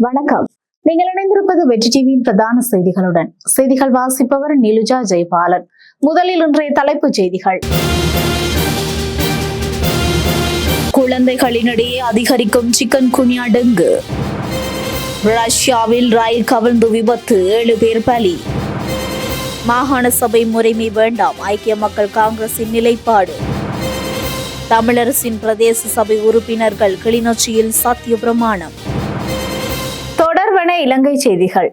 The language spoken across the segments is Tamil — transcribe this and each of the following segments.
வணக்கம். நீங்கள் இணைந்திருப்பது வெற்றி டிவியின் பிரதான செய்திகளுடன். செய்திகள் வாசிப்பவர் நிலுஜா ஜெயபாலன். முதலில் இன்றைய தலைப்புச் செய்திகள். குழந்தைகளினிடையே அதிகரிக்கும் சிக்கன் குனியா டெங்கு ரஷ்யாவில் ரயில் கவிழ்ந்து விபத்து ஏழு பேர் பலி. மாகாண சபை முறைமை வேண்டாம் ஐக்கிய மக்கள் காங்கிரசின் நிலைப்பாடு. தமிழரசின் பிரதேச சபை உறுப்பினர்கள் கிளிநொச்சியில் சத்திய பிரமாணம் இலங்கை செய்திகள்.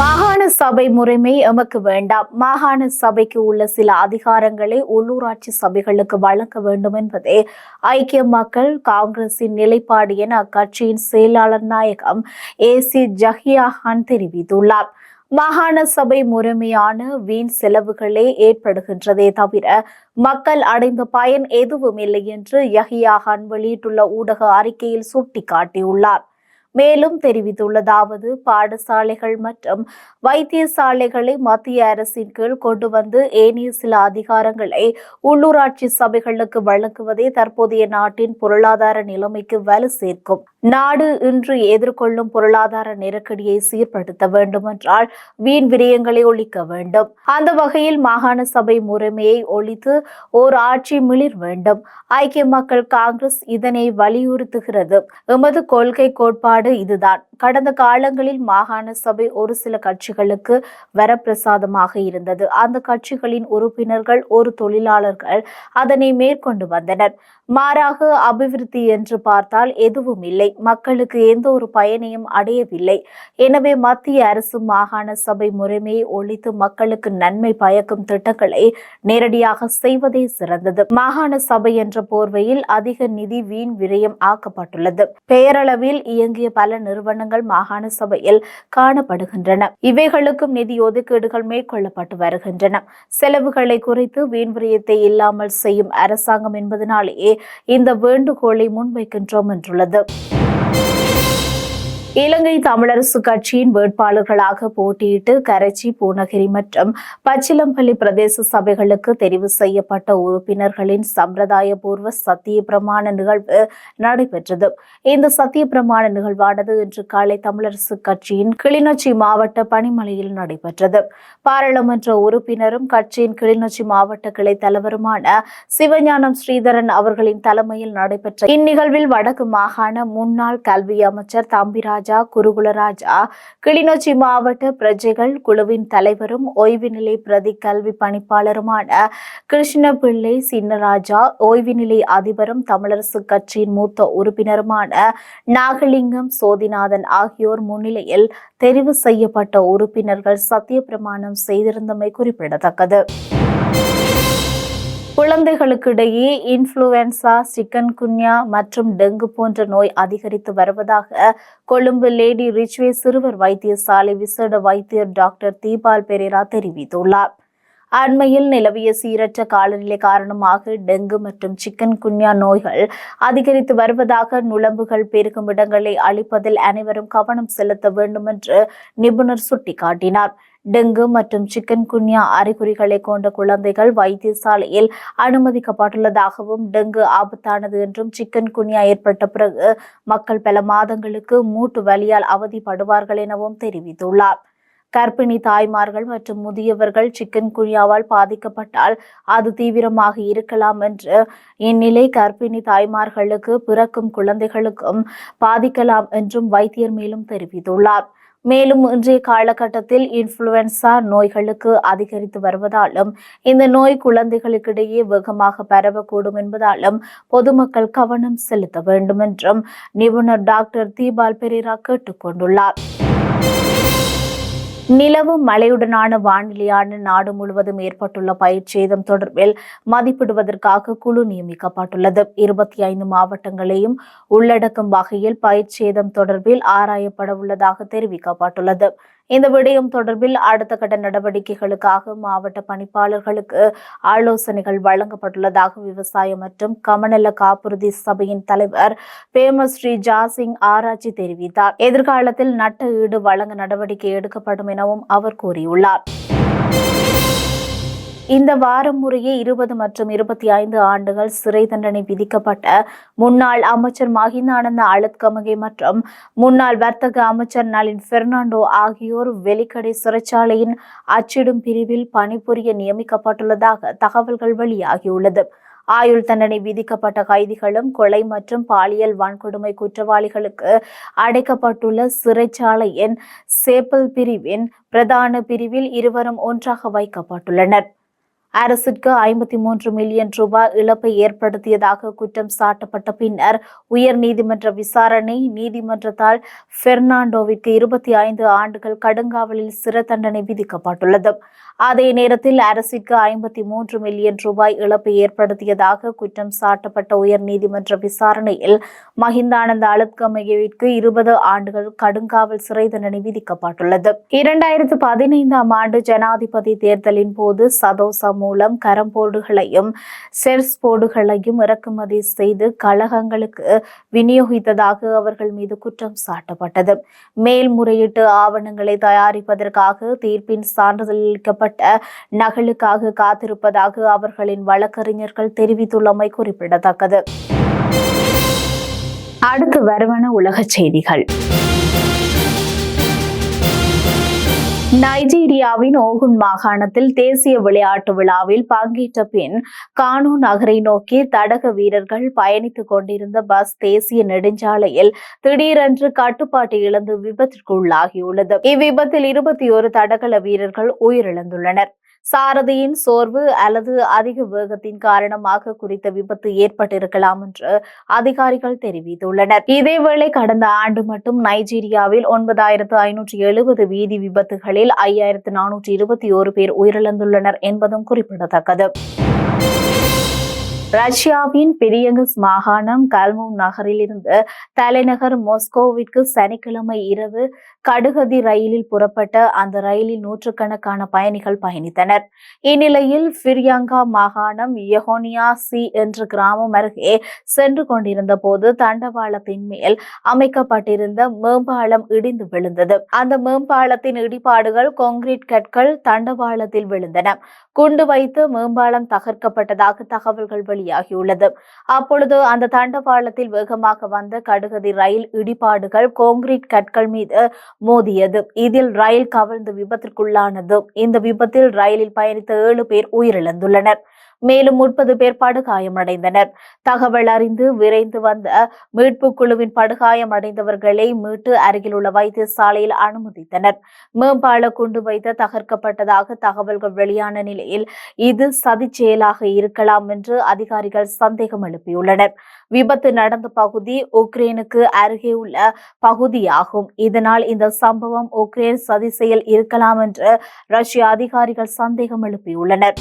மாகாண சபை முறைமை எமக்கு வேண்டாம். மாகாண சபைக்கு உள்ள சில அதிகாரங்களை உள்ளூராட்சி சபைகளுக்கு வழங்க வேண்டும் என்பதே ஐக்கிய மக்கள் காங்கிரசின் நிலைப்பாடு என அக்கட்சியின் செயலாளர் நாயகம் ஏ சி ஜஹியாஹான் தெரிவித்துள்ளார். மாகாண சபை முறைமையான வீண் செலவுகளே ஏற்படுகின்றதே தவிர மக்கள் அடைந்த பயன் எதுவும் இல்லை என்று யஹியாஹான் வெளியிட்டுள்ள ஊடக அறிக்கையில் சுட்டிக்காட்டியுள்ளார். மேலும் தெரிவித்துள்ளதாவது பாடசாலைகள் மற்றும் வைத்தியசாலைகளை மத்திய அரசின் கீழ் கொண்டு வந்து ஏனைய சில அதிகாரங்களை உள்ளூராட்சி சபைகளுக்கு வழங்குவதே தற்போதைய நாட்டின் பொருளாதார நிலைமைக்கு வலு சேர்க்கும். நாடு இன்று எதிர்கொள்ளும் பொருளாதார நெருக்கடியை சீர்படுத்த வேண்டுமென்றால் வீண் விரயங்களை ஒழிக்க வேண்டும். அந்த வகையில் மாகாண சபை முறைமையை ஒழித்து ஓர் ஆட்சி மிளிர் வேண்டும். ஐக்கிய மக்கள் காங்கிரஸ் இதனை வலியுறுத்துகிறது. எமது கொள்கை கோட்பாடு நிலைப்பாடு இதுதான். கடந்த காலங்களில் மாகாண சபை ஒரு சில கட்சிகளுக்கு வரப்பிரசாதமாக இருந்தது. அந்த கட்சிகளின் உறுப்பினர்கள் ஒரு தொழிலாளர்கள் அதனை மேற்கொண்டு வந்தனர். மாறாக அபிவிருத்தி என்று பார்த்தால் எதுவும் இல்லை. மக்களுக்கு எந்த ஒரு பயனையும் அடையவில்லை. எனவே மத்திய அரசு மாகாண சபை முறைமையை ஒழித்து மக்களுக்கு நன்மை பயக்கும் திட்டங்களை நேரடியாக செய்வதே சிறந்தது. மாகாண சபை என்ற போர்வையில் அதிக நிதி வீண் விரயம் ஆக்கப்பட்டுள்ளது. பெயரளவில் இயங்கிய பல நிறுவனங்கள் மாகாண சபையில் காணப்படுகின்றன. இவைகளுக்கும் நிதி ஒதுக்கீடுகள் மேற்கொள்ளப்பட்டு வருகின்றன. செலவுகளை குறைத்து வீண்விரயத்தை இல்லாமல் செய்யும் அரசாங்கம் என்பதனாலேயே இந்த வேண்டுகோளை முன்வைக்கின்றோம் என்றுள்ளது. இலங்கை தமிழரசு கட்சியின் வேட்பாளர்களாக போட்டியிட்டு கரைச்சி பூநகரி மற்றும் பச்சிலம்பள்ளி பிரதேச சபைகளுக்கு தெரிவு செய்யப்பட்ட உறுப்பினர்களின் சம்பிரதாயபூர்வ சத்திய பிரமாண நிகழ்வு நடைபெற்றது. இந்த சத்திய பிரமாண நிகழ்வானது இன்று காலை தமிழரசு கட்சியின் கிளிநொச்சி மாவட்ட பணிமலையில் நடைபெற்றது. பாராளுமன்ற உறுப்பினரும் கட்சியின் கிளிநொச்சி மாவட்ட கிளை தலைவருமான சிவஞானம் ஸ்ரீதரன் அவர்களின் தலைமையில் நடைபெற்ற இந்நிகழ்வில் வடக்கு மாகாண முன்னாள் கல்வி அமைச்சர் தம்பிராஜ் குருகுலராஜா கிளிநொச்சி மாவட்ட பிரஜைகள் குழுவின் தலைவரும் ஓய்வு நிலை பிரதி கல்வி பணிப்பாளருமான கிருஷ்ணபிள்ளை சின்னராஜா ஓய்வு நிலை அதிபரும் தமிழரசு கட்சியின் மூத்த உறுப்பினருமான நாகலிங்கம் சோதிநாதன் ஆகியோர் முன்னிலையில் தெரிவு செய்யப்பட்ட உறுப்பினர்கள் சத்திய பிரமாணம் செய்திருந்தமை குறிப்பிடத்தக்கது. குழந்தைகளுக்கிடையே இன்ஃப்ளூயன்சா சிக்கன் குன்யா மற்றும் டெங்கு போன்ற நோய் அதிகரித்து வருவதாக கொழும்பு லேடி ரிச்வே சிறுவர் வைத்தியசாலை விசேட வைத்தியர் டாக்டர் தீபால் பெரேரா தெரிவித்துள்ளார். அண்மையில் நிலவிய சீரற்ற காலநிலை காரணமாக டெங்கு மற்றும் சிக்கன் குன்யா நோய்கள் அதிகரித்து வருவதாக நுழம்புகள் பெருகும் இடங்களை அழிப்பதில் அனைவரும் கவனம் செலுத்த வேண்டும் என்று நிபுணர் சுட்டிக்காட்டினார். டெங்கு மற்றும் சிக்கன் குன்யா அறிகுறிகளை கொண்ட குழந்தைகள் வைத்தியசாலையில் அனுமதிக்கப்பட்டுள்ளதாகவும் டெங்கு ஆபத்தானது என்றும் சிக்கன் குன்யா ஏற்பட்ட பிறகு மக்கள் பல மாதங்களுக்கு மூட்டு வலியால் அவதிப்படுவார்கள் எனவும் தெரிவித்துள்ளார். கர்ப்பிணி தாய்மார்கள் மற்றும் முதியவர்கள் சிக்கன் குழியாவால் பாதிக்கப்பட்டால் அது தீவிரமாக இருக்கலாம் என்று இந்நிலை கர்ப்பிணி தாய்மார்களுக்கு பிறக்கும் குழந்தைகளுக்கும் பாதிக்கலாம் என்றும் வைத்தியர் மேலும் தெரிவித்துள்ளார். மேலும் இன்றைய காலகட்டத்தில் இன்ஃப்ளூயன்சா நோய்களுக்கு அதிகரித்து வருவதாலும் இந்த நோய் குழந்தைகளுக்கிடையே வேகமாக பரவக்கூடும் என்பதாலும் பொதுமக்கள் கவனம் செலுத்த வேண்டும் என்றும் நிபுணர் டாக்டர் தீபால் பெரேரா கேட்டுக்கொண்டுள்ளார். நிலவும் மழையுடனான வானிலையான நாடு முழுவதும் ஏற்பட்டுள்ள பயிர் சேதம் தொடர்பில் மதிப்பிடுவதற்காக குழு நியமிக்கப்பட்டுள்ளது. இருபத்தி ஐந்து மாவட்டங்களையும் உள்ளடக்கும் வகையில் பயிர் சேதம் தொடர்பில் ஆராயப்பட உள்ளதாக தெரிவிக்கப்பட்டுள்ளது. இந்த விடயம் தொடர்பில் அடுத்த கட்ட நடவடிக்கைகளுக்காக மாவட்ட பணிப்பாளர்களுக்கு ஆலோசனைகள் வழங்கப்பட்டுள்ளதாக விவசாயம் மற்றும் கமநல காப்புறுதி சபையின் தலைவர் பேமஸ்ரீ ஜாசிங் ஆராய்ச்சி தெரிவித்தார். எதிர்காலத்தில் நட்ட ஈடு வழங்க நடவடிக்கை எடுக்கப்படும் எனவும் அவர் கூறியுள்ளார். இந்த வாரம் முறையே இருபது மற்றும் இருபத்தி ஐந்து ஆண்டுகள் சிறை தண்டனை விதிக்கப்பட்ட முன்னாள் அமைச்சர் மஹிந்தானந்த அழுத்கமகே மற்றும் முன்னாள் வர்த்தக அமைச்சர் நளின் பெர்னாண்டோ ஆகியோர் வெலிக்கடை சிறைச்சாலையின் அச்சிடும் பிரிவில் பணிபுரிய நியமிக்கப்பட்டுள்ளதாக தகவல்கள் வெளியாகியுள்ளது. ஆயுள் தண்டனை விதிக்கப்பட்ட கைதிகளும் கொலை மற்றும் பாலியல் வன்கொடுமை குற்றவாளிகளுக்கு அடைக்கப்பட்டுள்ள சிறைச்சாலையின் சேப்பல் பிரிவின் பிரதான பிரிவில் இருவரும் ஒன்றாக வைக்கப்பட்டுள்ளனர். அரசிற்கு ஐம்பத்தி மூன்று மில்லியன் ரூபாய் இழப்பை ஏற்படுத்தியதாக குற்றம் சாட்டப்பட்ட பின்னர் உயர் நீதிமன்ற விசாரணை நீதிமன்றத்தால் பெர்னாண்டோவிற்கு இருபத்தி ஐந்து ஆண்டுகள் கடுங்காவலில் சிறை தண்டனை விதிக்கப்பட்டுள்ளது. அதே நேரத்தில் அரசிற்கு ஐம்பத்தி மூன்று மில்லியன் ரூபாய் இழப்பை ஏற்படுத்தியதாக குற்றம் சாட்டப்பட்ட உயர் நீதிமன்ற விசாரணையில் மஹிந்தானந்த அழுத்கமையவிற்கு இருபது ஆண்டுகள் கடுங்காவல் சிறை தண்டனை விதிக்கப்பட்டுள்ளது. இரண்டாயிரத்து பதினைந்தாம் ஆண்டு ஜனாதிபதி தேர்தலின் போது சதோசா மூலம் கரம்போர்டுகளையும் செர்ஸ் போர்டுகளையும் இறக்குமதி செய்து கழகங்களுக்கு விநியோகித்ததாக அவர்கள் மீது குற்றம் சாட்டப்பட்டது. மேல்முறையீட்டு ஆவணங்களை தயாரிப்பதற்காக தீர்ப்பின் சான்றிதழ் அளிக்கப்பட்ட நகலுக்காக காத்திருப்பதாக அவர்களின் வழக்கறிஞர்கள் தெரிவித்துள்ளமை குறிப்பிடத்தக்கது. அடுத்து வருவன உலகச் செய்திகள். நைஜீரியாவின் ஓகுன் மாகாணத்தில் தேசிய விளையாட்டு விழாவில் பங்கேற்ற பின் கானோ நகரை நோக்கி தடக வீரர்கள் பயணித்துக் கொண்டிருந்த பஸ் தேசிய நெடுஞ்சாலையில் திடீரென்று கட்டுப்பாட்டை இழந்து விபத்திற்குள்ளாகியுள்ளது. இவ்விபத்தில் இருபத்தி ஒரு தடகள வீரர்கள் உயிரிழந்துள்ளனர். சாரதியின் சோர்வு அல்லது அதிக வேகத்தின் காரணமாக குறித்த விபத்து ஏற்பட்டிருக்கலாம் என்று அதிகாரிகள் தெரிவித்துள்ளனர். இதேவேளை கடந்த ஆண்டு மட்டும் நைஜீரியாவில் ஒன்பதாயிரத்து ஐநூற்றி எழுபது வீதி விபத்துகளில் ஐயாயிரத்து நானூற்றி இருபத்தி ஓரு பேர் உயிரிழந்துள்ளனர் என்பதும் குறிப்பிடத்தக்கது. ரஷ்யாவின் பிரியங்கஸ் மாகாணம் கல்மூன் நகரிலிருந்து தலைநகர் மாஸ்கோவிற்கு சனிக்கிழமை இரவு கடுகதி ரயிலில் புறப்பட்ட அந்த ரயிலில் நூற்றுக்கணக்கான பயணிகள் பயணித்தனர். இந்நிலையில் பிரியங்கா மாகாணம் யெகோனியா சி என்ற கிராமம் அருகே சென்று கொண்டிருந்த போது தண்டவாளத்தின் மேல் அமைக்கப்பட்டிருந்த மேம்பாலம் இடிந்து விழுந்தது. அந்த மேம்பாலத்தின் இடிபாடுகள் கான்கிரீட் கற்கள் தண்டவாளத்தில் விழுந்தன. குண்டு வைத்து மேம்பாலம் தகர்க்கப்பட்டதாக தகவல்கள் வெளியாகியுள்ளது. அப்பொழுது அந்த தண்டவாளத்தில் வேகமாக வந்த கடுகதி ரயில் இடிபாடுகள் கான்கிரீட் கற்கள் மீது மோதியது. இதில் ரயில் கவிழ்ந்து விபத்திற்குள்ளானது. இந்த விபத்தில் ரயிலில் பயணித்த ஏழு பேர் உயிரிழந்துள்ளனர். மேலும் முப்பது பேர் படுகாயமடைந்தனர். தகவல் அறிந்து விரைந்து வந்த மீட்பு குழுவின் படுகாயமடைந்தவர்களை மீட்டு அருகில் உள்ள வைத்தியசாலையில் அனுமதித்தனர். மேம்பால குண்டு வைத்து தகர்க்கப்பட்டதாக தகவல்கள் வெளியான நிலையில் இது சதி செயலாக இருக்கலாம் என்று அதிகாரிகள் சந்தேகம் எழுப்பியுள்ளனர். விபத்து நடந்த பகுதி உக்ரைனுக்கு அருகே உள்ள பகுதியாகும். இதனால் இந்த சம்பவம் உக்ரைன் சதி செயல் இருக்கலாம் என்று ரஷ்ய அதிகாரிகள் சந்தேகம் எழுப்பியுள்ளனர்.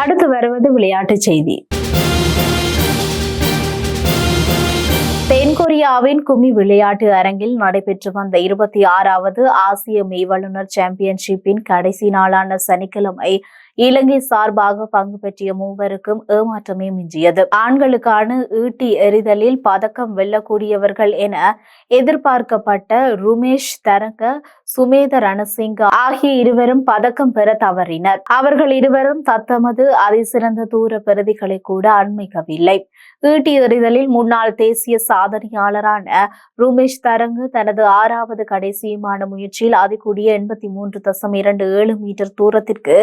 அடுத்து வருவது விளையாட்டு செய்தி. தென்கொரியாவின் குமி விளையாட்டு அரங்கில் நடைபெற்று வந்த இருபத்தி ஆறாவது ஆசிய மெய்வல்லுநர் சாம்பியன்ஷிப்பின் கடைசி நாளான சனிக்கிழமை இலங்கை சார்பாக பங்கு பெற்றிய மூவருக்கும் ஏமாற்றமே மிஞ்சியது. ஆண்களுக்கான ஈட்டி எறிதலில் பதக்கம் வெல்லக்கூடியவர்கள் என எதிர்பார்க்கப்பட்ட ருமேஷ் தரங்க சுமேத ரணசிங்க ஆகிய இருவரும் பதக்கம் பெற தவறினர். அவர்கள் இருவரும் தத்தமது அதிசிறந்த தூர பிரதிகளை கூட அண்மைக்கவில்லை. ஈட்டி எறிதலில் முன்னாள் தேசிய சாதனையாளரான ருமேஷ் தரங்கு தனது ஆறாவது கடைசியுமான முயற்சியில் அதிகூடிய எண்பத்தி மூன்று தசம் இரண்டு ஏழு மீட்டர் தூரத்திற்கு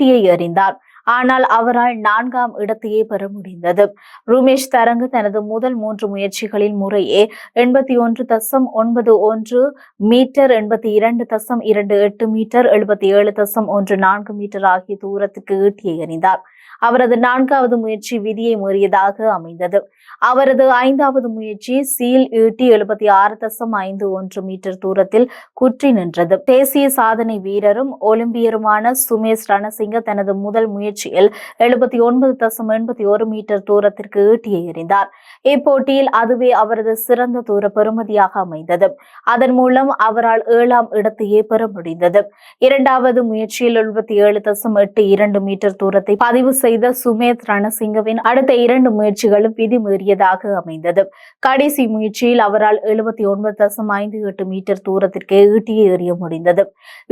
போட்டியை அறிந்தார். ஆனால் அவரால் நான்காம் இடத்தையே பெற முடிந்தது. ரூமேஷ் தரங்கு தனது முதல் மூன்று முயற்சிகளில் முறையே எண்பத்தி ஒன்று தசம் ஒன்பது ஒன்று மீட்டர் எண்பத்தி இரண்டு தசம் இரண்டு எட்டு மீட்டர் எழுபத்தி ஏழு தசம் ஒன்று நான்கு மீட்டர் ஆகிய தூரத்துக்கு ஈட்டியை எறிந்தார் அவரது நான்காவது முயற்சி விதியை மீறியதாக அமைந்தது. அவரது ஐந்தாவது முயற்சி சீல் ஈட்டி எழுபத்தி ஆறு தசம் ஐந்து ஒன்று மீட்டர் தூரத்தில் குற்றி நின்றது. தேசிய சாதனை வீரரும் ஒலிம்பியருமான சுமேஷ் ரணசிங்க தனது முதல் முயற்சியில் எழுபத்தி ஒன்பது தசம் எண்பத்தி ஒரு மீட்டர் தூரத்திற்கு ஈட்டியை எறிந்தார். இப்போட்டியில் அதுவே அவரது சிறந்த தூர பெறுமதியாக அமைந்தது. அதன் மூலம் அவரால் ஏழாம் இடத்தையே பெற முடிந்தது. இரண்டாவது முயற்சியில் எழுபத்தி ஏழு தசம் எட்டு இரண்டு மீட்டர் தூரத்தை பதிவு செய்ய செய்த சுமேத் ரணசிங்கவின் அடுத்த இரண்டு முயற்சிகளும் விதிமீறியதாக அமைந்தது. கடைசி முயற்சியில் அவரால் எழுபத்தி ஒன்பது தசம் ஐந்து எட்டு மீட்டர் தூரத்திற்கே ஈட்டியை எறிய முடிந்தது.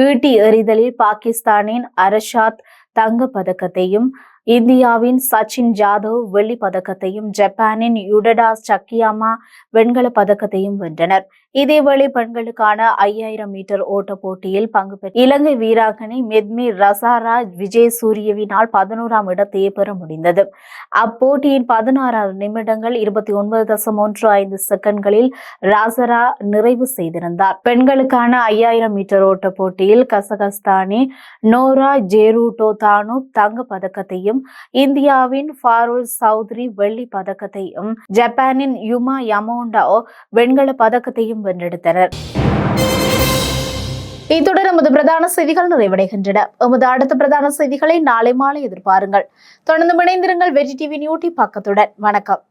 ஈட்டி எறிதலில் பாகிஸ்தானின் அரஷாத் தங்க பதக்கத்தையும் இந்தியாவின் சச்சின் ஜாதவ் வெள்ளி பதக்கத்தையும் ஜப்பானின் யுடடாஸ் சக்கியாமா வெண்கல பதக்கத்தையும் வென்றனர். இதேவேளை பெண்களுக்கான ஐயாயிரம் மீட்டர் ஓட்ட போட்டியில் பங்கு பெற்ற இலங்கை வீராங்கனை மெத்மி ரசாரா விஜய் சூரியவினால் பதினோராம் இடத்தையே பெற முடிந்தது. அப்போட்டியின் பதினாறாம் நிமிடங்கள் இருபத்தி ஒன்பது தசம் ஒன்று ஐந்து செகண்ட்களில் ராசரா நிறைவு செய்திருந்தார். பெண்களுக்கான ஐயாயிரம் மீட்டர் ஓட்ட போட்டியில் கசகஸ்தானி நோரா ஜேரூட்டோ தானு தங்க பதக்கத்தையும் இந்தியாவின் ஃபாரூல் சௌத்ரி வெள்ளி பதக்கத்தையும் ஜப்பானின் யுமா யமோண்டா வெண்கல பதக்கத்தையும் வென்றெடுத்தனர். இத்துடன் நமது பிரதான செய்திகள் நிறைவடைகின்றன. எமது அடுத்த பிரதான செய்திகளை நாளை மாலை எதிர்பாருங்கள். தொடர்ந்து இணைந்திருங்கள் வெஜி டிவி நியூட்டி பக்கத்துடன். வணக்கம்.